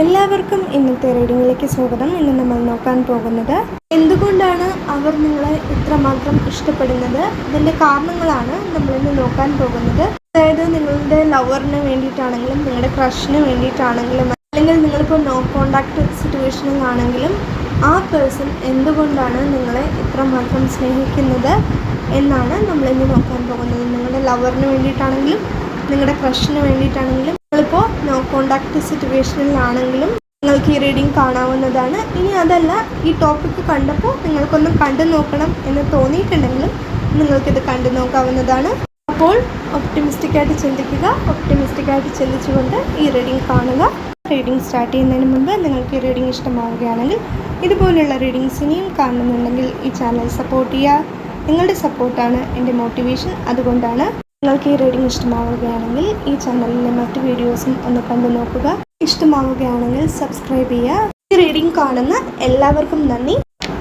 എല്ലാവർക്കും ഇന്നത്തെ റീഡിങ്ങിലേക്ക് സ്വാഗതം. ഇന്ന് നമ്മൾ നോക്കാൻ പോകുന്നത് എന്തുകൊണ്ടാണ് അവർ നിങ്ങളെ ഇത്രമാത്രം ഇഷ്ടപ്പെടുന്നത്? അതിന്റെ കാരണങ്ങളാണ് നമ്മളിന്ന് നോക്കാൻ പോകുന്നത്. അതായത് നിങ്ങളുടെ ലവറിന് വേണ്ടിയിട്ടാണെങ്കിലും നിങ്ങളുടെ ക്രഷിന് വേണ്ടിയിട്ടാണെങ്കിലും അല്ലെങ്കിൽ നിങ്ങളിപ്പോൾ നോ കോണ്ടാക്ട് സിറ്റുവേഷനിലാണെങ്കിലും ആ പേഴ്സൺ എന്തുകൊണ്ടാണ് നിങ്ങളെ ഇത്രമാത്രം സ്നേഹിക്കുന്നത് എന്നാണ് നമ്മളിന്ന് നോക്കാൻ പോകുന്നത്. നിങ്ങളുടെ ലവറിന് വേണ്ടിയിട്ടാണെങ്കിലും നിങ്ങളുടെ ക്രഷിന് വേണ്ടിയിട്ടാണെങ്കിലും നിങ്ങളിപ്പോൾ നോ കോണ്ടാക്ട് സിറ്റുവേഷനിലാണെങ്കിലും നിങ്ങൾക്ക് ഈ റീഡിംഗ് കാണാവുന്നതാണ്. ഇനി അതല്ല ഈ ടോപ്പിക്ക് കണ്ടപ്പോൾ നിങ്ങൾക്കൊന്ന് കണ്ടു നോക്കണം എന്ന് തോന്നിയിട്ടുണ്ടെങ്കിലും നിങ്ങൾക്കിത് കണ്ടു നോക്കാവുന്നതാണ്. അപ്പോൾ ഒപ്റ്റിമിസ്റ്റിക് ആയിട്ട് ചിന്തിക്കുക ഒപ്റ്റിമിസ്റ്റിക് ആയിട്ട് ചിന്തിച്ചുകൊണ്ട് ഈ റീഡിംഗ് കാണുക. റീഡിംഗ് സ്റ്റാർട്ട് ചെയ്യുന്നതിന് മുമ്പ് നിങ്ങൾക്ക് ഈ റീഡിംഗ് ഇഷ്ടമാവുകയാണെങ്കിൽ ഇതുപോലുള്ള റീഡിങ്സ് ഇനിയും കാണുന്നുണ്ടെങ്കിൽ ഈ ചാനൽ സപ്പോർട്ട് ചെയ്യുക. നിങ്ങളുടെ സപ്പോർട്ടാണ് എന്റെ മോട്ടിവേഷൻ അതുകൊണ്ടാണ് നിങ്ങൾക്ക് ഈ റീഡിംഗ് ഇഷ്ടമാവുകയാണെങ്കിൽ ഈ ചാനലിലെ മറ്റു വീഡിയോസും ഒന്ന് കണ്ടു നോക്കുക. ഇഷ്ടമാവുകയാണെങ്കിൽ സബ്സ്ക്രൈബ് ചെയ്യുക. ഈ റീഡിംഗ് കാണുന്ന എല്ലാവർക്കും നന്ദി.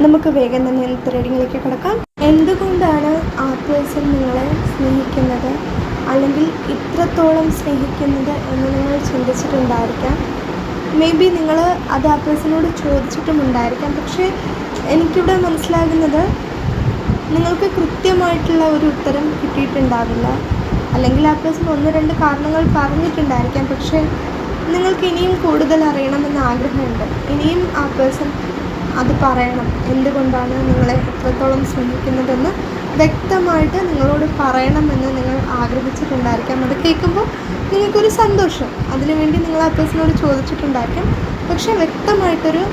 നമുക്ക് വേഗം തന്നെ ഇന്നത്തെ റീഡിങ്ങിലേക്ക് കിടക്കാം. എന്തുകൊണ്ടാണ് ആ പേഴ്സൺ നിങ്ങളെ സ്നേഹിക്കുന്നത്? അല്ലെങ്കിൽ ഇത്രത്തോളം സ്നേഹിക്കുന്നത് എന്ന് നിങ്ങൾ ചിന്തിച്ചിട്ടുണ്ടായിരിക്കാം. മേ ബി നിങ്ങൾ അത് ആ പേഴ്സണോട് ചോദിച്ചിട്ടുമുണ്ടായിരിക്കാം. പക്ഷേ എനിക്കിവിടെ മനസ്സിലാകുന്നത് നിങ്ങൾക്ക് കൃത്യമായിട്ടുള്ള ഒരു ഉത്തരം കിട്ടിയിട്ടുണ്ടാവില്ല. അല്ലെങ്കിൽ ആ പേഴ്സൺ ഒന്ന് രണ്ട് കാരണങ്ങൾ പറഞ്ഞിട്ടുണ്ടായിരിക്കാം. പക്ഷേ നിങ്ങൾക്ക് ഇനിയും കൂടുതൽ അറിയണമെന്ന് ആഗ്രഹമുണ്ട്. ഇനിയും ആ പേഴ്സൺ അത് പറയണം. എന്തുകൊണ്ടാണ് നിങ്ങളെ എത്രത്തോളം സ്നേഹിക്കുന്നതെന്ന് വ്യക്തമായിട്ട് നിങ്ങളോട് പറയണമെന്ന് നിങ്ങൾ ആഗ്രഹിച്ചിട്ടുണ്ടായിരിക്കാം. അത് കേൾക്കുമ്പോൾ നിങ്ങൾക്കൊരു സന്തോഷം. അതിനുവേണ്ടി നിങ്ങൾ ആ പേഴ്സണോട് ചോദിച്ചിട്ടുണ്ടായിരിക്കാം. പക്ഷേ വ്യക്തമായിട്ടൊരു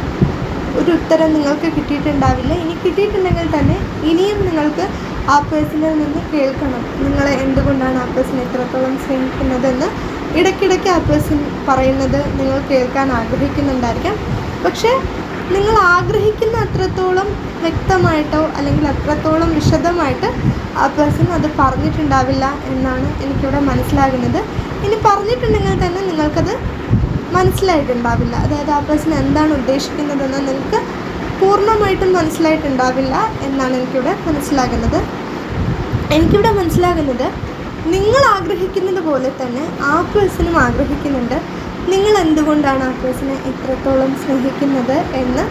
ഒരു ഉത്തരം നിങ്ങൾക്ക് കിട്ടിയിട്ടുണ്ടാവില്ല. ഇനി കിട്ടിയിട്ടുണ്ടെങ്കിൽ തന്നെ ഇനിയും നിങ്ങൾക്ക് ആ പേഴ്സണിൽ നിന്ന് കേൾക്കണം. നിങ്ങൾ എന്തുകൊണ്ടാണ് ആ പേഴ്സൺ എത്രത്തോളം സ്നേഹിക്കുന്നതെന്ന് ഇടയ്ക്കിടയ്ക്ക് ആ പേഴ്സൺ പറയുന്നത് നിങ്ങൾ കേൾക്കാൻ ആഗ്രഹിക്കുന്നുണ്ടായിരിക്കാം. പക്ഷേ നിങ്ങൾ ആഗ്രഹിക്കുന്ന അത്രത്തോളം വ്യക്തമായിട്ടോ അല്ലെങ്കിൽ അത്രത്തോളം വിശദമായിട്ട് ആ പേഴ്സൺ അത് പറഞ്ഞിട്ടുണ്ടാവില്ല എന്നാണ് എനിക്കിവിടെ മനസ്സിലാകുന്നത്. ഇനി പറഞ്ഞിട്ടുണ്ടെങ്കിൽ തന്നെ നിങ്ങൾക്കത് മനസ്സിലായിട്ടുണ്ടാവില്ല. അതായത് ആ പേഴ്സൺ എന്താണ് ഉദ്ദേശിക്കുന്നതെന്ന് നിങ്ങൾക്ക് പൂർണമായിട്ടും മനസ്സിലായിട്ടുണ്ടാവില്ല എന്നാണ് എനിക്കിവിടെ മനസ്സിലാകുന്നത്. എനിക്കിവിടെ മനസ്സിലാകുന്നത് നിങ്ങൾ ആഗ്രഹിക്കുന്നത് പോലെ തന്നെ ആ പേഴ്സണും ആഗ്രഹിക്കുന്നുണ്ട്. നിങ്ങൾ എന്തുകൊണ്ടാണ് ആ പേഴ്സണെ ഇത്രത്തോളം സ്നേഹിക്കുന്നത് എന്ന്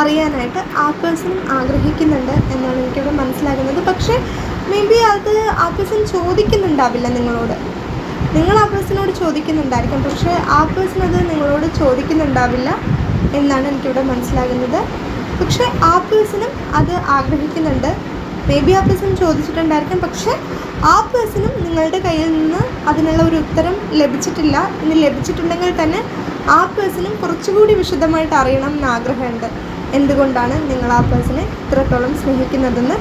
അറിയാനായിട്ട് ആ പേഴ്സണും ആഗ്രഹിക്കുന്നുണ്ട് എന്നാണ് എനിക്കിവിടെ മനസ്സിലാകുന്നത്. പക്ഷേ മേ ബി അത് ആ പേഴ്സൺ ചോദിക്കുന്നുണ്ടാവില്ല നിങ്ങളോട്. നിങ്ങൾ ആ പേഴ്സണോട് ചോദിക്കുന്നുണ്ടായിരിക്കും. പക്ഷേ ആ പേഴ്സൺ അത് നിങ്ങളോട് ചോദിക്കുന്നുണ്ടാവില്ല എന്നാണ് എനിക്കിവിടെ മനസ്സിലാകുന്നത്. പക്ഷേ ആപ്പിൾസിനും അത് ആഗ്രഹിക്കുന്നുണ്ട്. മേ ബി ആ പേഴ്സൺ ചോദിച്ചിട്ടുണ്ടായിരിക്കും. പക്ഷേ ആ പേഴ്സണും നിങ്ങളുടെ കയ്യിൽ നിന്ന് അതിനുള്ള ഒരു ഉത്തരം ലഭിച്ചിട്ടില്ല. ഇനി ലഭിച്ചിട്ടുണ്ടെങ്കിൽ തന്നെ ആ പേഴ്സണും കുറച്ചുകൂടി വിശദമായിട്ട് അറിയണം എന്ന് ആഗ്രഹമുണ്ട്. എന്തുകൊണ്ടാണ് നിങ്ങൾ ആ പേഴ്സണെ ഇത്രത്തോളം സ്നേഹിക്കുന്നതെന്ന്?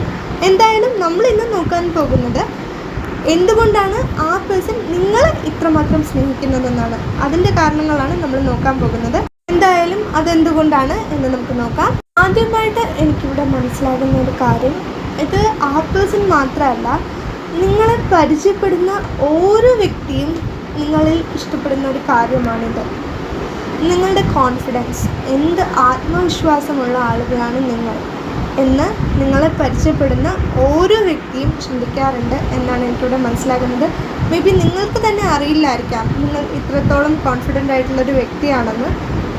എന്തായാലും നമ്മൾ ഇന്ന് നോക്കാൻ പോകുന്നത് എന്തുകൊണ്ടാണ് ആ പേഴ്സൺ നിങ്ങളെ ഇത്രമാത്രം സ്നേഹിക്കുന്നതെന്നാണ്. അതിന്റെ കാരണങ്ങളാണ് നമ്മൾ നോക്കാൻ പോകുന്നത്. എന്തായാലും അതെന്തുകൊണ്ടാണ് എന്ന് നമുക്ക് നോക്കാം. ആദ്യമായിട്ട് എനിക്കിവിടെ മനസ്സിലാകുന്ന ഒരു കാര്യം ഇത് ആ മാത്രമല്ല നിങ്ങളെ പരിചയപ്പെടുന്ന ഓരോ വ്യക്തിയും നിങ്ങളിൽ ഇഷ്ടപ്പെടുന്ന ഒരു കാര്യമാണിത്. നിങ്ങളുടെ കോൺഫിഡൻസ് എന്ത് ആത്മവിശ്വാസമുള്ള ആളുകളാണ് നിങ്ങൾ എന്ന് നിങ്ങളെ പരിചയപ്പെടുന്ന ഓരോ വ്യക്തിയും ചിന്തിക്കാറുണ്ട് എന്നാണ് എനിക്കിവിടെ മനസ്സിലാകുന്നത്. മേ ബി നിങ്ങൾക്ക് തന്നെ അറിയില്ലായിരിക്കാം നിങ്ങൾ ഇത്രത്തോളം കോൺഫിഡന്റ് ആയിട്ടുള്ളൊരു വ്യക്തിയാണെന്ന്.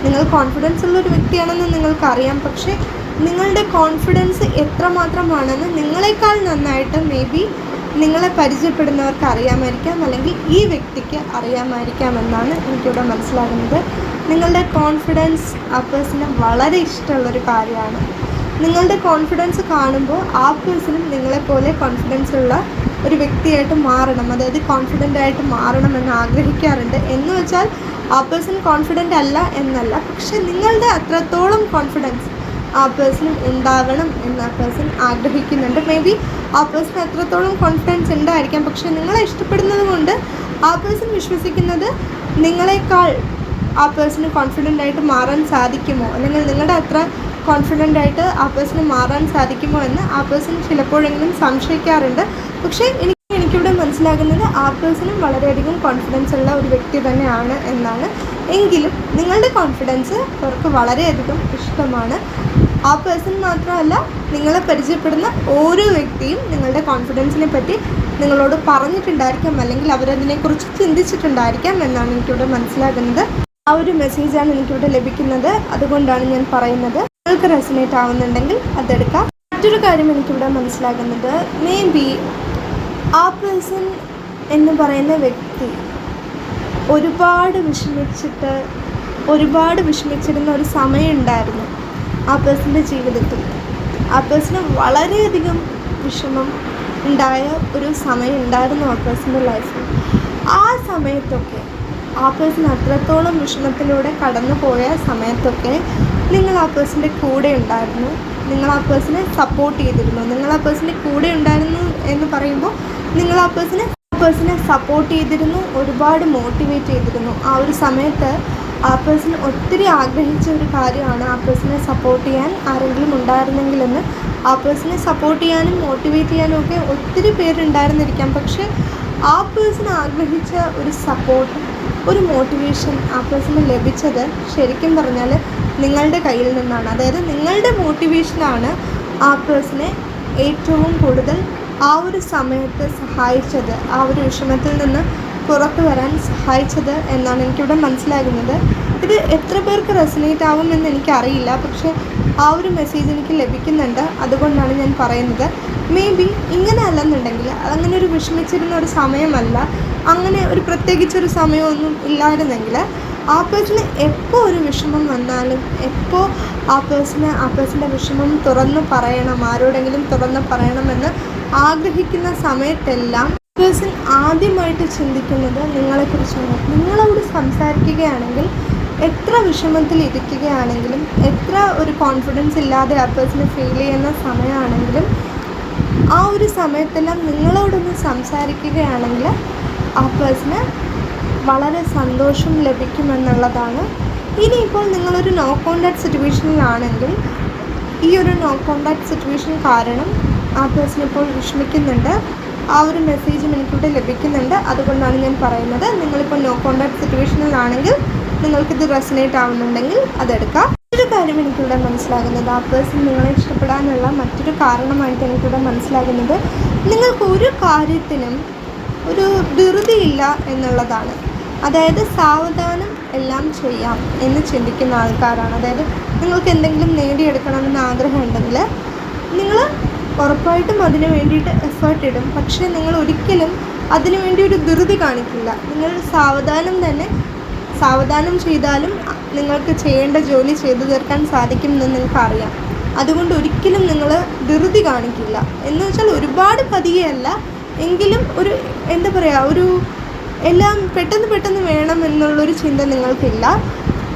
നിങ്ങൾ കോൺഫിഡൻസ് ഉള്ളൊരു വ്യക്തിയാണെന്ന് നിങ്ങൾക്കറിയാം. പക്ഷേ നിങ്ങളുടെ കോൺഫിഡൻസ് എത്രമാത്രമാണെന്ന് നിങ്ങളെക്കാൾ നന്നായിട്ട് മേ ബി നിങ്ങളെ പരിചയപ്പെടുന്നവർക്ക് അറിയാമായിരിക്കാം. അല്ലെങ്കിൽ ഈ വ്യക്തിക്ക് അറിയാമായിരിക്കാം എന്നാണ് എനിക്കിവിടെ മനസ്സിലാകുന്നത്. നിങ്ങളുടെ കോൺഫിഡൻസ് ആ പേഴ്സണ് വളരെ ഇഷ്ടമുള്ളൊരു കാര്യമാണ്. നിങ്ങളുടെ കോൺഫിഡൻസ് കാണുമ്പോൾ ആ പേഴ്സണും നിങ്ങളെപ്പോലെ കോൺഫിഡൻസ് ഉള്ള ഒരു വ്യക്തിയായിട്ട് മാറണം. അതായത് കോൺഫിഡന്റ് ആയിട്ട് മാറണം എന്ന് ആഗ്രഹിക്കാറുണ്ട്. എന്ന് വെച്ചാൽ ആ പേഴ്സൺ കോൺഫിഡന്റ് അല്ല എന്നല്ല. പക്ഷെ നിങ്ങളുടെ അത്രത്തോളം കോൺഫിഡൻസ് ആ പേഴ്സണും ഉണ്ടാകണം എന്ന് ആ പേഴ്സൺ ആഗ്രഹിക്കുന്നുണ്ട്. മേ ബി ആ പേഴ്സൺ എത്രത്തോളം കോൺഫിഡൻസ് ഉണ്ടായിരിക്കാം. പക്ഷെ നിങ്ങളെ ഇഷ്ടപ്പെടുന്നത് കൊണ്ട് ആ പേഴ്സൺ വിശ്വസിക്കുന്നത് നിങ്ങളെക്കാൾ ആ പേഴ്സണ് കോൺഫിഡന്റ് ആയിട്ട് മാറാൻ സാധിക്കുമോ? അല്ലെങ്കിൽ നിങ്ങളുടെ അത്ര കോൺഫിഡന്റ് ആയിട്ട് ആ പേഴ്സണ് മാറാൻ സാധിക്കുമോ എന്ന് ആ പേഴ്സൺ ചിലപ്പോഴെങ്കിലും സംശയിക്കാറുണ്ട്. പക്ഷേ എനിക്ക് എനിക്കിവിടെ മനസ്സിലാകുന്നത് ആ പേഴ്സണും വളരെയധികം കോൺഫിഡൻസ് ഉള്ള ഒരു വ്യക്തി തന്നെയാണ് എന്നാണ്. എങ്കിലും നിങ്ങളുടെ കോൺഫിഡൻസ് അവർക്ക് വളരെയധികം ഇഷ്ടമാണ്. ആ പേഴ്സൺ മാത്രമല്ല നിങ്ങളെ പരിചയപ്പെടുന്ന ഓരോ വ്യക്തിയും നിങ്ങളുടെ കോൺഫിഡൻസിനെ പറ്റി നിങ്ങളോട് പറഞ്ഞിട്ടുണ്ടായിരിക്കാം അല്ലെങ്കിൽ അവരതിനെക്കുറിച്ച് ചിന്തിച്ചിട്ടുണ്ടായിരിക്കാം എന്നാണ് എനിക്കിവിടെ മനസ്സിലാകുന്നത്. ആ ഒരു മെസ്സേജാണ് എനിക്കിവിടെ ലഭിക്കുന്നത്. അതുകൊണ്ടാണ് ഞാൻ പറയുന്നത്. നിങ്ങൾക്ക് റെസിനേറ്റ് ആവുന്നുണ്ടെങ്കിൽ അതെടുക്കാം. മറ്റൊരു കാര്യം എനിക്കിവിടെ മനസ്സിലാകുന്നത് മേ ബി ആ പേഴ്സൺ എന്ന് പറയുന്ന വ്യക്തി ഒരുപാട് വിഷമിച്ചിട്ട് ഒരുപാട് വിഷമിച്ചിരുന്ന ഒരു സമയമുണ്ടായിരുന്നു ആ പേഴ്സന്റെ ജീവിതത്തിൽ. ആ പേഴ്സണ് വളരെയധികം വിഷമം ഉണ്ടായ ഒരു സമയം ഉണ്ടായിരുന്നു ആ പേഴ്സന്റെ ലൈഫിൽ ആ സമയത്തൊക്കെ ആ പേഴ്സൺ അത്രത്തോളം വിഷമത്തിലൂടെ കടന്നു പോയ സമയത്തൊക്കെ നിങ്ങൾ ആ പേഴ്സന്റെ കൂടെ ഉണ്ടായിരുന്നു. നിങ്ങൾ ആ പേഴ്സണെ സപ്പോർട്ട് ചെയ്തിരുന്നു. നിങ്ങൾ ആ പേഴ്സന്റെ കൂടെ ഉണ്ടായിരുന്നു എന്ന് പറയുമ്പോൾ നിങ്ങൾ ആ പേഴ്സണെ പേഴ്സണെ സപ്പോർട്ട് ചെയ്തിരുന്നു ഒരുപാട് മോട്ടിവേറ്റ് ചെയ്തിരുന്നു. ആ ഒരു സമയത്ത് ആ പേഴ്സൺ ഒത്തിരി ആഗ്രഹിച്ച ഒരു കാര്യമാണ് ആ പേഴ്സണെ സപ്പോർട്ട് ചെയ്യാൻ ആരെങ്കിലും ഉണ്ടായിരുന്നെങ്കിലെന്ന്. ആ പേഴ്സണെ സപ്പോർട്ട് ചെയ്യാനും മോട്ടിവേറ്റ് ചെയ്യാനും ഒക്കെ ഒത്തിരി പേരുണ്ടായിരുന്നിരിക്കാം പക്ഷേ ആ പേഴ്സൺ ആഗ്രഹിച്ച ഒരു സപ്പോർട്ട് ഒരു മോട്ടിവേഷൻ ആ പേഴ്സണ് ലഭിച്ചത് ശരിക്കും പറഞ്ഞാൽ നിങ്ങളുടെ കയ്യിൽ നിന്നാണ്. അതായത് നിങ്ങളുടെ മോട്ടിവേഷനാണ് ആ പേഴ്സണെ ഏറ്റവും കൂടുതൽ ആ ഒരു സമയത്ത് സഹായിച്ചത് ആ ഒരു വിഷമത്തിൽ നിന്ന് പുറത്തു വരാൻ സഹായിച്ചത് എന്നാണ് എനിക്കിവിടെ മനസ്സിലാകുന്നത്. ഇത് എത്ര പേർക്ക് റെസിനേറ്റ് ആവുമെന്ന് എനിക്കറിയില്ല. പക്ഷേ ആ ഒരു മെസ്സേജ് എനിക്ക് ലഭിക്കുന്നുണ്ട്. അതുകൊണ്ടാണ് ഞാൻ പറയുന്നത്. മേ ബി ഇങ്ങനെ അല്ലെന്നുണ്ടെങ്കിൽ അതങ്ങനെ ഒരു വിഷമിച്ചിരുന്ന ഒരു സമയമല്ല. അങ്ങനെ ഒരു പ്രത്യേകിച്ചൊരു സമയമൊന്നും ഇല്ലായിരുന്നെങ്കിൽ ആ പേഴ്സണ് എപ്പോൾ ഒരു വിഷമം വന്നാലും എപ്പോൾ ആ പേഴ്സണ് ആ പേഴ്സന്റെ വിഷമം തുറന്ന് പറയണം ആരോടെങ്കിലും തുറന്ന് പറയണമെന്ന് ആഗ്രഹിക്കുന്ന സമയത്തെല്ലാം പേഴ്സൺ ആദ്യമായിട്ട് ചിന്തിക്കുന്നത് നിങ്ങളെക്കുറിച്ചാണ്. നിങ്ങളോട് സംസാരിക്കുകയാണെങ്കിൽ എത്ര വിഷമത്തിൽ ഇരിക്കുകയാണെങ്കിലും എത്ര ഒരു കോൺഫിഡൻസ് ഇല്ലാതെ ആ പേഴ്സണ് ഫീൽ ചെയ്യുന്ന സമയമാണെങ്കിലും ആ ഒരു സമയത്തെല്ലാം നിങ്ങളോടൊന്ന് സംസാരിക്കുകയാണെങ്കിൽ ആ പേഴ്സണ് വളരെ സന്തോഷം ലഭിക്കുമെന്നുള്ളതാണ്. ഇനിയിപ്പോൾ നിങ്ങളൊരു നോ കോണ്ടാക്ട് സിറ്റുവേഷനിലാണെങ്കിൽ ഈ ഒരു നോ കോണ്ടാക്ട് സിറ്റുവേഷൻ കാരണം ആ പേഴ്സൺ ഇപ്പോൾ വിഷമിക്കുന്നുണ്ട്. ആ ഒരു മെസ്സേജ് എനിക്കിവിടെ ലഭിക്കുന്നുണ്ട്. അതുകൊണ്ടാണ് ഞാൻ പറയുന്നത്. നിങ്ങളിപ്പോൾ നോ കോണ്ടാക്ട് സിറ്റുവേഷനിലാണെങ്കിൽ നിങ്ങൾക്കിത് റെസനേറ്റ് ആവുന്നുണ്ടെങ്കിൽ അതെടുക്കാം. മറ്റൊരു കാര്യം എനിക്കിവിടെ മനസ്സിലാകുന്നത്. ആ പേഴ്സൺ നിങ്ങളെ ഇഷ്ടപ്പെടാനുള്ള മറ്റൊരു കാരണമായിട്ട് എനിക്കിവിടെ മനസ്സിലാകുന്നത്. നിങ്ങൾക്ക് ഒരു കാര്യത്തിനും ഒരു ധൃതിയില്ല എന്നുള്ളതാണ്. അതായത് സാവധാനം എല്ലാം ചെയ്യാം എന്ന് ചിന്തിക്കുന്ന ആൾക്കാരാണ്. അതായത് നിങ്ങൾക്ക് എന്തെങ്കിലും നേടിയെടുക്കണമെന്ന് ആഗ്രഹമുണ്ടെങ്കിൽ നിങ്ങൾ ഉറപ്പായിട്ടും അതിനു വേണ്ടിയിട്ട് എഫേർട്ട് ഇടും. പക്ഷേ നിങ്ങൾ ഒരിക്കലും അതിനു വേണ്ടി ഒരു ധൃതി കാണിക്കില്ല. നിങ്ങൾ സാവധാനം തന്നെ സാവധാനം ചെയ്താലും നിങ്ങൾക്ക് ചെയ്യേണ്ട ജോലി ചെയ്തു തീർക്കാൻ സാധിക്കുമെന്ന് നിങ്ങൾക്ക് അറിയാം അതുകൊണ്ട് ഒരിക്കലും നിങ്ങൾ ധൃതി കാണിക്കില്ല. എന്ന് വെച്ചാൽ ഒരുപാട് പതിയല്ല എങ്കിലും ഒരു എന്താ പറയുക ഒരു എല്ലാം പെട്ടെന്ന് പെട്ടെന്ന് വേണം എന്നുള്ളൊരു ചിന്ത നിങ്ങൾക്കില്ല.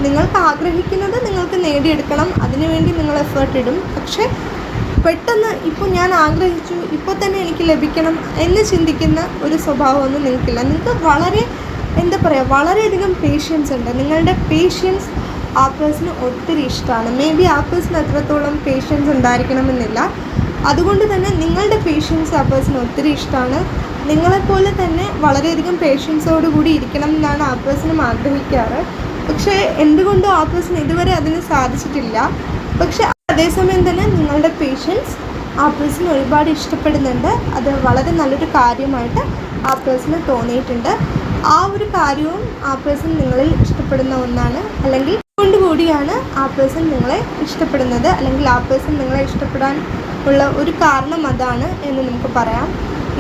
നിങ്ങൾക്ക് ആഗ്രഹിക്കുന്നത് നിങ്ങൾക്ക് നേടിയെടുക്കണം. അതിനുവേണ്ടി നിങ്ങൾ എഫേർട്ട് ഇടും. പക്ഷേ പെട്ടെന്ന് ഇപ്പോൾ ഞാൻ ആഗ്രഹിച്ചു ഇപ്പോൾ തന്നെ എനിക്ക് ലഭിക്കണം എന്ന് ചിന്തിക്കുന്ന ഒരു സ്വഭാവമൊന്നും നിങ്ങൾക്കില്ല. നിങ്ങൾക്ക് വളരെ എന്താ പറയുക വളരെയധികം പേഷ്യൻസ് ഉണ്ട്. നിങ്ങളുടെ പേഷ്യൻസ് ആ ഒത്തിരി ഇഷ്ടമാണ്. മേ ബി ആ പേഴ്സണ് എത്രത്തോളം പേഷ്യൻസ് ഉണ്ടായിരിക്കണമെന്നില്ല. അതുകൊണ്ട് തന്നെ നിങ്ങളുടെ പേഷ്യൻസ് ആ ഒത്തിരി ഇഷ്ടമാണ്. നിങ്ങളെപ്പോലെ തന്നെ വളരെയധികം പേഷ്യൻസോട് കൂടി ഇരിക്കണം എന്നാണ് ആ പേഴ്സണും ആഗ്രഹിക്കാറ്. പക്ഷേ എന്തുകൊണ്ടോ ആ പേഴ്സൺ ഇതുവരെ അതിന് സാധിച്ചിട്ടില്ല. പക്ഷെ അതേസമയം തന്നെ നിങ്ങളുടെ പേഷ്യൻസ് ആ പേഴ്സൺ ഒരുപാട് ഇഷ്ടപ്പെടുന്നുണ്ട്. അത് വളരെ നല്ലൊരു കാര്യമായിട്ട് ആ പേഴ്സണ് തോന്നിയിട്ടുണ്ട്. ആ ഒരു കാര്യവും ആ പേഴ്സൺ നിങ്ങളിൽ ഇഷ്ടപ്പെടുന്ന ഒന്നാണ്. അല്ലെങ്കിൽ കൊണ്ടുകൂടിയാണ് ആ പേഴ്സൺ നിങ്ങളെ ഇഷ്ടപ്പെടുന്നത്. അല്ലെങ്കിൽ ആ പേഴ്സൺ നിങ്ങളെ ഇഷ്ടപ്പെടാൻ ഉള്ള ഒരു കാരണം അതാണ് എന്ന് നമുക്ക് പറയാം.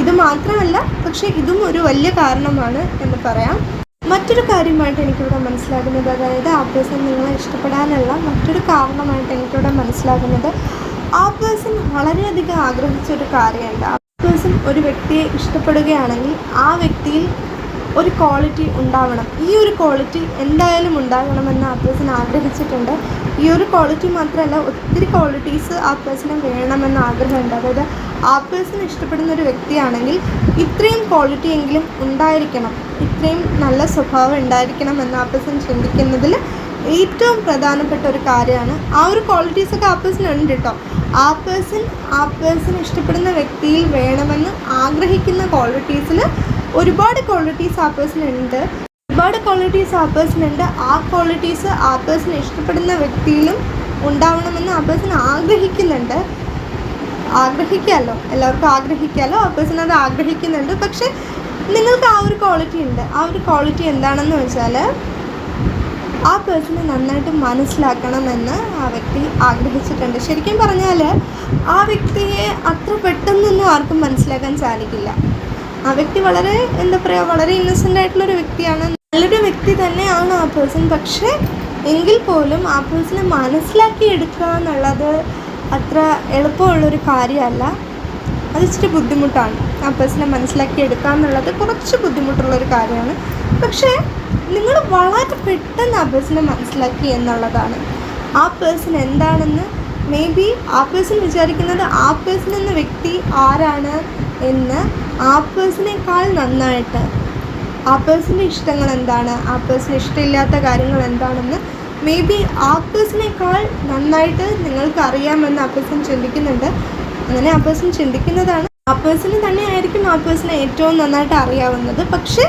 ഇത് മാത്രമല്ല പക്ഷേ ഇതും ഒരു വലിയ കാരണമാണ് എന്ന് പറയാം. മറ്റൊരു കാര്യമായിട്ട് എനിക്കിവിടെ മനസ്സിലാകുന്നത് അതായത് ആ പേഴ്സൺ നിങ്ങളെ ഇഷ്ടപ്പെടാനുള്ള മറ്റൊരു കാരണമായിട്ട് എനിക്കിവിടെ മനസ്സിലാകുന്നത് ആ പേഴ്സൺ വളരെയധികം ആഗ്രഹിച്ചൊരു കാര്യമുണ്ട്. ആ പേഴ്സൺ ഒരു വ്യക്തിയെ ഇഷ്ടപ്പെടുകയാണെങ്കിൽ ആ വ്യക്തിയിൽ ഒരു ക്വാളിറ്റി ഉണ്ടാവണം. ഈ ഒരു ക്വാളിറ്റി എന്തായാലും ഉണ്ടാകണമെന്ന് ആ പേഴ്സൺ ആഗ്രഹിച്ചിട്ടുണ്ട്. ഈ ഒരു ക്വാളിറ്റി മാത്രമല്ല ഒത്തിരി ക്വാളിറ്റീസ് ആ പേഴ്സണ് വേണമെന്ന് ആഗ്രഹമുണ്ട്. അതായത് ആ പേഴ്സൺ ഇഷ്ടപ്പെടുന്ന ഒരു വ്യക്തിയാണെങ്കിൽ ഇത്രയും ക്വാളിറ്റി എങ്കിലും ഉണ്ടായിരിക്കണം. ഇത്രയും നല്ല സ്വഭാവം ഉണ്ടായിരിക്കണം എന്ന് ആ പേഴ്സൺ ചിന്തിക്കുന്നതിൽ ഏറ്റവും പ്രധാനപ്പെട്ട ഒരു കാര്യമാണ് ആ ഒരു ക്വാളിറ്റീസൊക്കെ ആ പേഴ്സൺ ഉണ്ട് കേട്ടോ ആ പേഴ്സൺ ആ പേഴ്സൺ ഇഷ്ടപ്പെടുന്ന വ്യക്തിയിൽ വേണമെന്ന് ആഗ്രഹിക്കുന്ന ക്വാളിറ്റീസിൽ ഒരുപാട് ക്വാളിറ്റീസ് ആ പേഴ്സൺ ഉണ്ട്. ഒരുപാട് ക്വാളിറ്റീസ് ആ പേഴ്സൺ ഉണ്ട്. ആ ക്വാളിറ്റീസ് ആ പേഴ്സൺ ഇഷ്ടപ്പെടുന്ന വ്യക്തിയിലും ഉണ്ടാവണമെന്ന് ആ പേഴ്സൺ ആഗ്രഹിക്കുന്നുണ്ട്. ആഗ്രഹിക്കാമല്ലോ എല്ലാവർക്കും ആഗ്രഹിക്കാമല്ലോ ആ പേഴ്സൺ അത് ആഗ്രഹിക്കുന്നുണ്ട്. പക്ഷെ നിങ്ങൾക്ക് ആ ഒരു ക്വാളിറ്റി ഉണ്ട്. ആ ഒരു ക്വാളിറ്റി എന്താണെന്ന് വെച്ചാൽ ആ പേഴ്സണെ നന്നായിട്ട് മനസ്സിലാക്കണമെന്ന് ആ വ്യക്തി ആഗ്രഹിച്ചിട്ടുണ്ട്. ശരിക്കും പറഞ്ഞാൽ ആ വ്യക്തിയെ അത്ര പെട്ടെന്നൊന്നും ആർക്കും മനസ്സിലാക്കാൻ സാധിക്കില്ല. ആ വ്യക്തി വളരെ എന്താ പറയുക വളരെ ഇന്നസെന്റ് ആയിട്ടുള്ളൊരു വ്യക്തിയാണ്. നല്ലൊരു വ്യക്തി തന്നെയാണ് ആ പേഴ്സൺ പക്ഷേ എങ്കിൽ പോലും ആ പേഴ്സണെ മനസ്സിലാക്കി എടുക്കുക എന്നുള്ളത് അത്ര എളുപ്പമുള്ളൊരു കാര്യമല്ല. അത് ഇച്ചിരി ബുദ്ധിമുട്ടാണ്. ആ പേഴ്സണെ മനസ്സിലാക്കി എടുക്കുക എന്നുള്ളത് കുറച്ച് ബുദ്ധിമുട്ടുള്ളൊരു കാര്യമാണ്. പക്ഷേ നിങ്ങൾ വളരെ പെട്ടെന്ന് ആ പേഴ്സണെ മനസ്സിലാക്കി എന്നുള്ളതാണ്. ആ പേഴ്സൺ എന്താണെന്ന് മേ ബി ആ പേഴ്സൺ വിചാരിക്കുന്നത് ആ പേഴ്സൺ എന്ന വ്യക്തി ആരാണ് എന്ന് ആ പേഴ്സണേക്കാൾ നന്നായിട്ട്. ആ പേഴ്സന്റെ ഇഷ്ടങ്ങൾ എന്താണ്? ആ പേഴ്സൺ ഇഷ്ടമില്ലാത്ത കാര്യങ്ങൾ എന്താണെന്ന് മേ ബി ആ പേഴ്സണേക്കാൾ നന്നായിട്ട് നിങ്ങൾക്ക് അറിയാമെന്ന് ആ പേഴ്സൺ ചിന്തിക്കുന്നുണ്ട്. അങ്ങനെ ആ പേഴ്സൺ ചിന്തിക്കുന്നതാണ്. ആ പേഴ്സണ് തന്നെ ആയിരിക്കും ആ പേഴ്സണെ ഏറ്റവും നന്നായിട്ട് അറിയാവുന്നത്. പക്ഷേ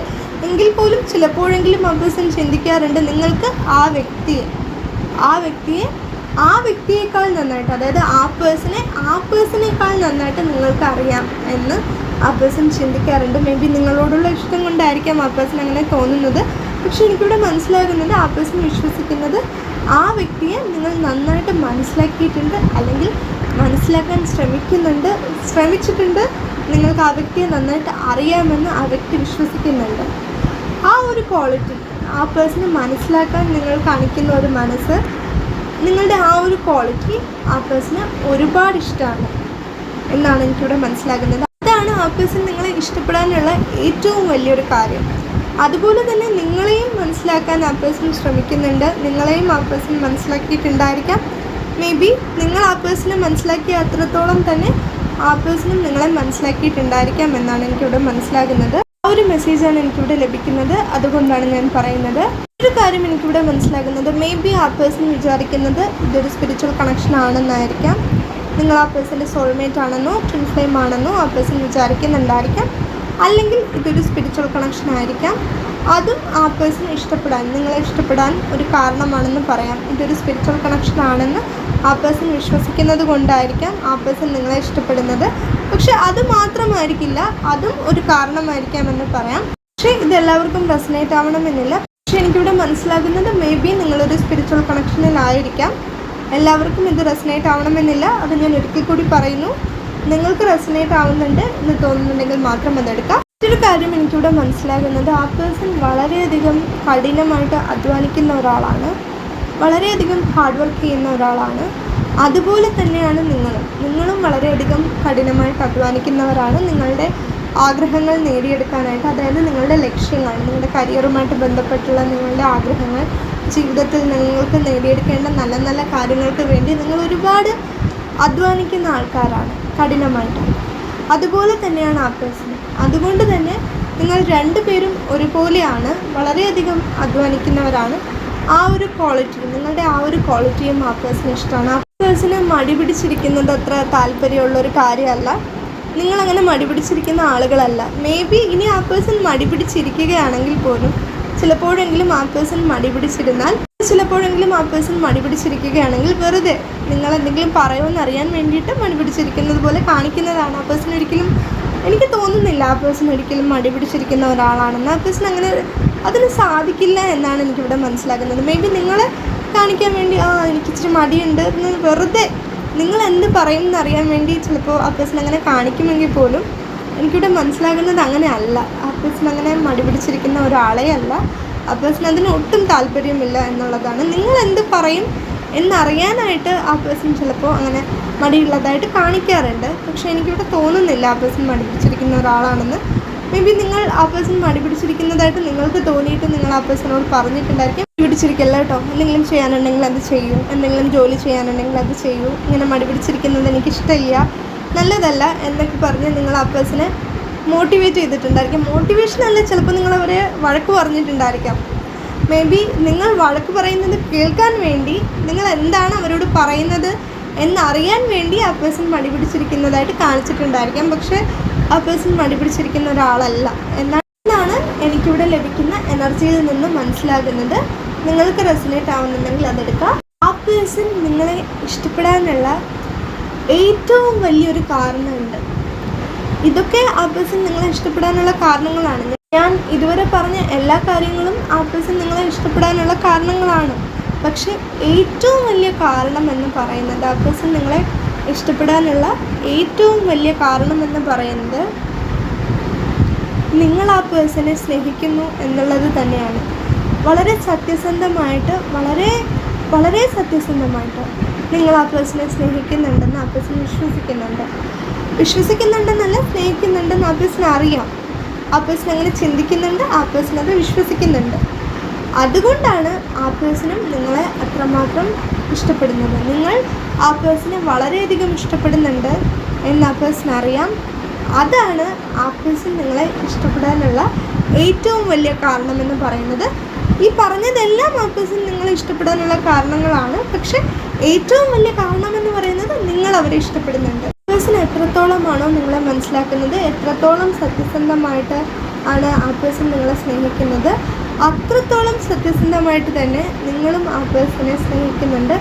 എങ്കിൽ പോലും ചിലപ്പോഴെങ്കിലും ആ പേഴ്സൺ ചിന്തിക്കാറുണ്ട് നിങ്ങൾക്ക് ആ വ്യക്തിയെ ആ വ്യക്തിയെ ആ വ്യക്തിയേക്കാൾ നന്നായിട്ട് അതായത് ആ പേഴ്സണെ ആ പേഴ്സണേക്കാൾ നന്നായിട്ട് നിങ്ങൾക്ക് അറിയാം എന്ന് ആ പേഴ്സൺ ചിന്തിക്കാറുണ്ട്. മേ ബി നിങ്ങളോടുള്ള ഇഷ്ടം കൊണ്ടായിരിക്കാം ആ പേഴ്സൺ അങ്ങനെ തോന്നുന്നത്. പക്ഷെ എനിക്കിവിടെ മനസ്സിലാകുന്നത് ആ പേഴ്സൺ വിശ്വസിക്കുന്നത് ആ വ്യക്തിയെ നിങ്ങൾ നന്നായിട്ട് മനസ്സിലാക്കിയിട്ടുണ്ട് അല്ലെങ്കിൽ മനസ്സിലാക്കാൻ ശ്രമിക്കുന്നുണ്ട് ശ്രമിച്ചിട്ടുണ്ട് നിങ്ങൾക്ക് ആ വ്യക്തിയെ നന്നായിട്ട് അറിയാമെന്ന് ആ വ്യക്തി വിശ്വസിക്കുന്നുണ്ട്. ആ ഒരു ക്വാളിറ്റി ആ പേഴ്സണെ മനസ്സിലാക്കാൻ നിങ്ങൾ കാണിക്കുന്ന ഒരു മനസ്സ് നിങ്ങളുടെ ആ ഒരു ക്വാളിറ്റി ആ പേഴ്സണ് ഒരുപാട് ഇഷ്ടമാണ് എന്നാണ് എനിക്കിവിടെ മനസ്സിലാകുന്നത്. അതാണ് ആ പേഴ്സൺ നിങ്ങളെ ഇഷ്ടപ്പെടാനുള്ള ഏറ്റവും വലിയൊരു കാര്യം. അതുപോലെ തന്നെ നിങ്ങളെയും മനസ്സിലാക്കാൻ ആ പേഴ്സൺ ശ്രമിക്കുന്നുണ്ട്. നിങ്ങളെയും ആ പേഴ്സൺ മനസ്സിലാക്കിയിട്ടുണ്ടായിരിക്കാം. മേ ബി നിങ്ങൾ ആ പേഴ്സണെ മനസ്സിലാക്കിയ അത്രത്തോളം തന്നെ ആ പേഴ്സണും നിങ്ങളെ മനസ്സിലാക്കിയിട്ടുണ്ടായിരിക്കാം എന്നാണ് എനിക്കിവിടെ മനസ്സിലാകുന്നത്. ആ ഒരു മെസ്സേജാണ് എനിക്കിവിടെ ലഭിക്കുന്നത്. അതുകൊണ്ടാണ് ഞാൻ പറയുന്നത്. ഒരു കാര്യം എനിക്കിവിടെ മനസ്സിലാകുന്നത്. മേ ബി ആ പേഴ്സൺ വിചാരിക്കുന്നത് ഇതൊരു സ്പിരിച്വൽ കണക്ഷൻ ആണെന്നായിരിക്കാം. നിങ്ങൾ ആ പേഴ്സന്റെ സോൾമേറ്റ് ആണെന്നോ ട്വിൻ ഫ്ലെയിം ആണെന്നോ ആ പേഴ്സൺ വിചാരിക്കുന്നുണ്ടായിരിക്കാം. അല്ലെങ്കിൽ ഇതൊരു സ്പിരിച്വൽ കണക്ഷൻ ആയിരിക്കാം. അതും ആ പേഴ്സൺ ഇഷ്ടപ്പെടാൻ നിങ്ങളെ ഇഷ്ടപ്പെടാൻ ഒരു കാരണമാണെന്ന് പറയാം. ഇതൊരു സ്പിരിച്വൽ കണക്ഷൻ ആണെന്ന് ആ പേഴ്സൺ വിശ്വസിക്കുന്നത് കൊണ്ടായിരിക്കാം ആ പേഴ്സൺ നിങ്ങളെ ഇഷ്ടപ്പെടുന്നത്. പക്ഷെ അത് മാത്രമായിരിക്കില്ല അതും ഒരു കാരണമായിരിക്കാമെന്ന് പറയാം. പക്ഷേ ഇതെല്ലാവർക്കും റെസനേറ്റ് ആവണമെന്നില്ല പക്ഷെ എനിക്കിവിടെ മനസ്സിലാകുന്നത് മേ ബി നിങ്ങളൊരു സ്പിരിച്വൽ കണക്ഷനിലായിരിക്കാം എല്ലാവർക്കും ഇത് റെസനേറ്റ് ആവണമെന്നില്ല അത് ഞാൻ ഒരിക്കൽ കൂടി പറയുന്നു. നിങ്ങൾക്ക് റെസനേറ്റ് ആവുന്നുണ്ട് എന്ന് തോന്നുന്നുണ്ടെങ്കിൽ മാത്രം അതെടുക്കാം മറ്റൊരു കാര്യം എനിക്കിവിടെ മനസ്സിലാകുന്നത് ആ പേഴ്സൺ വളരെയധികം കഠിനമായിട്ട് അധ്വാനിക്കുന്ന ഒരാളാണ്. വളരെയധികം ഹാർഡ് വർക്ക് ചെയ്യുന്ന ഒരാളാണ്. അതുപോലെ തന്നെയാണ് നിങ്ങളും. നിങ്ങളും വളരെയധികം കഠിനമായിട്ട് അധ്വാനിക്കുന്നവരാണ്. നിങ്ങളുടെ ആഗ്രഹങ്ങൾ നേടിയെടുക്കാനായിട്ട് അതായത് നിങ്ങളുടെ ലക്ഷ്യങ്ങൾ നിങ്ങളുടെ കരിയറുമായിട്ട് ബന്ധപ്പെട്ടുള്ള നിങ്ങളുടെ ആഗ്രഹങ്ങൾ ജീവിതത്തിൽ നിങ്ങൾക്ക് നേടിയെടുക്കേണ്ട നല്ല നല്ല കാര്യങ്ങൾക്ക് വേണ്ടി നിങ്ങൾ ഒരുപാട് അധ്വാനിക്കുന്ന ആൾക്കാരാണ്. കഠിനമായിട്ട് അതുപോലെ തന്നെയാണ് ആ പേഴ്സൺ അതുകൊണ്ട് തന്നെ നിങ്ങൾ രണ്ടുപേരും ഒരുപോലെയാണ് വളരെയധികം അധ്വാനിക്കുന്നവരാണ്. ആ ഒരു ക്വാളിറ്റി നിങ്ങളുടെ ആ ഒരു ക്വാളിറ്റിയും ആ പേഴ്സണ് ഇഷ്ടമാണ്. ആ പേഴ്സണ് മടി പിടിച്ചിരിക്കുന്നത് അത്ര താല്പര്യമുള്ള ഒരു കാര്യമല്ല. നിങ്ങളങ്ങനെ മടി പിടിച്ചിരിക്കുന്ന ആളുകളല്ല. മേ ബി ഇനി ആ പേഴ്സൺ മടി പിടിച്ചിരിക്കുകയാണെങ്കിൽ പോലും ചിലപ്പോഴെങ്കിലും ആ പേഴ്സൺ മടി പിടിച്ചിരുന്നാൽ ചിലപ്പോഴെങ്കിലും ആ പേഴ്സൺ മടി പിടിച്ചിരിക്കുകയാണെങ്കിൽ വെറുതെ നിങ്ങൾ എന്തെങ്കിലും പറയുമെന്ന് അറിയാൻ വേണ്ടിയിട്ട് മടി പിടിച്ചിരിക്കുന്നത് പോലെ കാണിക്കുന്നതാണ്. ആ പേഴ്സൺ ഒരിക്കലും എനിക്ക് തോന്നുന്നില്ല ആ പേഴ്സൺ ഒരിക്കലും മടി പിടിച്ചിരിക്കുന്ന ഒരാളാണെന്ന്. ആ പേഴ്സൺ അങ്ങനെ അതിന് സാധിക്കില്ല എന്നാണ് എനിക്കിവിടെ മനസ്സിലാക്കുന്നത് മേ ബി നിങ്ങളെ കാണിക്കാൻ വേണ്ടി ആ എനിക്ക് ഇച്ചിരി മടിയുണ്ട് എന്ന് വെറുതെ നിങ്ങൾ എന്ത് പറയും എന്നറിയാൻ വേണ്ടി ചിലപ്പോൾ ആ പേഴ്സൺ അങ്ങനെ കാണിക്കുമെങ്കിൽ പോലും എനിക്കിവിടെ മനസ്സിലാകുന്നത് അങ്ങനെ അല്ല. ആ അങ്ങനെ മടി പിടിച്ചിരിക്കുന്ന അല്ല ആ അതിന് ഒട്ടും താല്പര്യമില്ല എന്നുള്ളതാണ്. നിങ്ങൾ എന്ത് പറയും എന്നറിയാനായിട്ട് ആ പേഴ്സൺ ചിലപ്പോൾ അങ്ങനെ മടിയുള്ളതായിട്ട് കാണിക്കാറുണ്ട്. പക്ഷേ എനിക്കിവിടെ തോന്നുന്നില്ല ആ പേഴ്സൺ മടി പിടിച്ചിരിക്കുന്ന ഒരാളാണെന്ന്. മേ ബി നിങ്ങൾ ആ പേഴ്സൺ മടി പിടിച്ചിരിക്കുന്നതായിട്ട് നിങ്ങൾക്ക് തോന്നിയിട്ട് നിങ്ങൾ ആ പേഴ്സണോട് പറഞ്ഞിട്ടുണ്ടായിരിക്കും. പിടിച്ചിരിക്കല്ല കേട്ടോ. എന്തെങ്കിലും ചെയ്യാനുണ്ടെങ്കിൽ അത് ചെയ്യൂ. എന്തെങ്കിലും ജോലി ചെയ്യാനുണ്ടെങ്കിൽ അത് ചെയ്യൂ. ഇങ്ങനെ മടി പിടിച്ചിരിക്കുന്നത് എനിക്കിഷ്ടമില്ല. നല്ലതല്ല എന്നൊക്കെ പറഞ്ഞ് നിങ്ങൾ ആ പേഴ്സണെ മോട്ടിവേറ്റ് ചെയ്തിട്ടുണ്ടായിരിക്കും. മോട്ടിവേഷൻ അല്ല ചിലപ്പോൾ നിങ്ങൾ അവരെ വഴക്ക് പറഞ്ഞിട്ടുണ്ടായിരിക്കാം. മേ ബി നിങ്ങൾ വഴക്ക് പറയുന്നത് കേൾക്കാൻ വേണ്ടി നിങ്ങൾ എന്താണ് അവരോട് പറയുന്നത് എന്നറിയാൻ വേണ്ടി ആ പേഴ്സൺ മടി പിടിച്ചിരിക്കുന്നതായിട്ട് കാണിച്ചിട്ടുണ്ടായിരിക്കാം. പക്ഷേ ആ പേഴ്സൺ മടി പിടിച്ചിരിക്കുന്ന ഒരാളല്ല. എന്നാണ് എനിക്കിവിടെ ലഭിക്കുന്ന എനർജിയിൽ നിന്ന് മനസ്സിലാകുന്നത്. നിങ്ങൾക്ക് റെസിനേറ്റ് ആവുന്നുണ്ടെങ്കിൽ അതെടുക്കാം. ആ പേഴ്സൺ നിങ്ങളെ ഇഷ്ടപ്പെടാനുള്ള ഏറ്റവും വലിയൊരു കാരണമുണ്ട്. ഇതൊക്കെ ആ പേഴ്സൺ നിങ്ങളെ ഇഷ്ടപ്പെടാനുള്ള കാരണങ്ങളാണ്. ഞാൻ ഇതുവരെ പറഞ്ഞ എല്ലാ കാര്യങ്ങളും ആ പേഴ്സൺ നിങ്ങളെ ഇഷ്ടപ്പെടാനുള്ള കാരണങ്ങളാണ്. പക്ഷേ ഏറ്റവും വലിയ കാരണം എന്ന് പറയുന്നത് ആ പേഴ്സൺ നിങ്ങളെ ഇഷ്ടപ്പെടാനുള്ള ഏറ്റവും വലിയ കാരണം എന്ന് പറയുന്നത് നിങ്ങൾ ആ പേഴ്സണെ സ്നേഹിക്കുന്നു എന്നുള്ളത് തന്നെയാണ്. വളരെ സത്യസന്ധമായിട്ട് വളരെ വളരെ സത്യസന്ധമായിട്ട് നിങ്ങൾ ആ പേഴ്സണെ സ്നേഹിക്കുന്നുണ്ടെന്ന് ആ പേഴ്സൺ വിശ്വസിക്കുന്നുണ്ട്. വിശ്വസിക്കുന്നുണ്ടെന്നല്ല സ്നേഹിക്കുന്നുണ്ടെന്ന് ആ പേഴ്സൺ അറിയാം. ആ പേഴ്സൺ അങ്ങനെ ചിന്തിക്കുന്നുണ്ട് ആ പേഴ്സൺ അത് വിശ്വസിക്കുന്നുണ്ട്. അതുകൊണ്ടാണ് ആ പേഴ്സണും നിങ്ങളെ അത്രമാത്രം ഇഷ്ടപ്പെടുന്നത്. നിങ്ങൾ ആ പേഴ്സണെ വളരെയധികം ഇഷ്ടപ്പെടുന്നുണ്ട് എന്ന് ആ പേഴ്സൺ അറിയാം. അതാണ് ആ പേഴ്സൺ നിങ്ങളെ ഇഷ്ടപ്പെടാനുള്ള ഏറ്റവും വലിയ കാരണമെന്ന് പറയുന്നത്. ഈ പറഞ്ഞതെല്ലാം ആ പേഴ്സൺ നിങ്ങളെ ഇഷ്ടപ്പെടാനുള്ള കാരണങ്ങളാണ്. പക്ഷേ ഏറ്റവും വലിയ കാരണമെന്ന് പറയുന്നത് നിങ്ങൾ അവരെ ഇഷ്ടപ്പെടുന്നുണ്ട്. എത്രത്തോളമാണോ നിങ്ങളെ മനസ്സിലാക്കുന്നത് എത്രത്തോളം സത്യസന്ധമായിട്ട് ആണ് ആ പേഴ്സൺ നിങ്ങളെ സ്നേഹിക്കുന്നത് അത്രത്തോളം സത്യസന്ധമായിട്ട് തന്നെ നിങ്ങളും ആ പേഴ്സണെ സ്നേഹിക്കുന്നുണ്ട്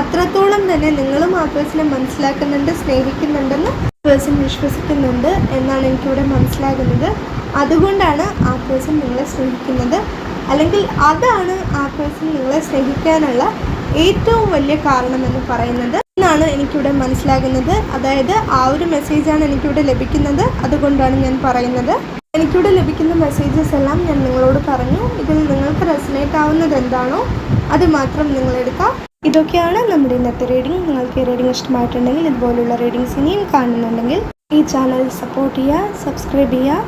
അത്രത്തോളം തന്നെ നിങ്ങളും ആ പേഴ്സണെ മനസ്സിലാക്കുന്നുണ്ട് സ്നേഹിക്കുന്നുണ്ടെന്ന് പേഴ്സൺ വിശ്വസിക്കുന്നുണ്ട് എന്നാണ് എനിക്കിവിടെ മനസ്സിലാകുന്നത്. അതുകൊണ്ടാണ് ആ പേഴ്സൺ നിങ്ങളെ സ്നേഹിക്കുന്നത്. അല്ലെങ്കിൽ അതാണ് ആ പേഴ്സൺ നിങ്ങളെ സ്നേഹിക്കാനുള്ള ഏറ്റവും വലിയ കാരണമെന്ന് പറയുന്നത്. എന്നാണ് എനിക്കിവിടെ മനസ്സിലാകുന്നത്. അതായത് ആ ഒരു മെസ്സേജാണ് എനിക്കിവിടെ ലഭിക്കുന്നത്. അതുകൊണ്ടാണ് ഞാൻ പറയുന്നത്. എനിക്കിവിടെ ലഭിക്കുന്ന മെസ്സേജസ് എല്ലാം ഞാൻ നിങ്ങളോട് പറഞ്ഞു. ഇതിൽ നിങ്ങൾക്ക് റെസനേറ്റ് ആവുന്നത് എന്താണോ അത് മാത്രം നിങ്ങൾ എടുക്കാം. ഇതൊക്കെയാണ് നമ്മുടെ ഇന്നത്തെ റീഡിംഗ് നിങ്ങൾക്ക് ഈ റീഡിംഗ് ഇഷ്ടമായിട്ടുണ്ടെങ്കിൽ ഇതുപോലുള്ള റീഡിങ്സ് ഇനിയും കാണുന്നുണ്ടെങ്കിൽ ഈ ചാനൽ സപ്പോർട്ട് ചെയ്യുക സബ്സ്ക്രൈബ് ചെയ്യുക.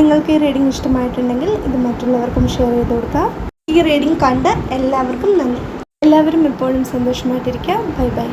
നിങ്ങൾക്ക് ഈ റീഡിംഗ് ഇഷ്ടമായിട്ടുണ്ടെങ്കിൽ ഇത് മറ്റുള്ളവർക്കും ഷെയർ ചെയ്ത് കൊടുക്കുക. ഈ റീഡിംഗ് കണ്ട് എല്ലാവർക്കും നന്ദി. എല്ലാവരും എപ്പോഴും സന്തോഷമായിട്ടിരിക്കുക ബൈ ബൈ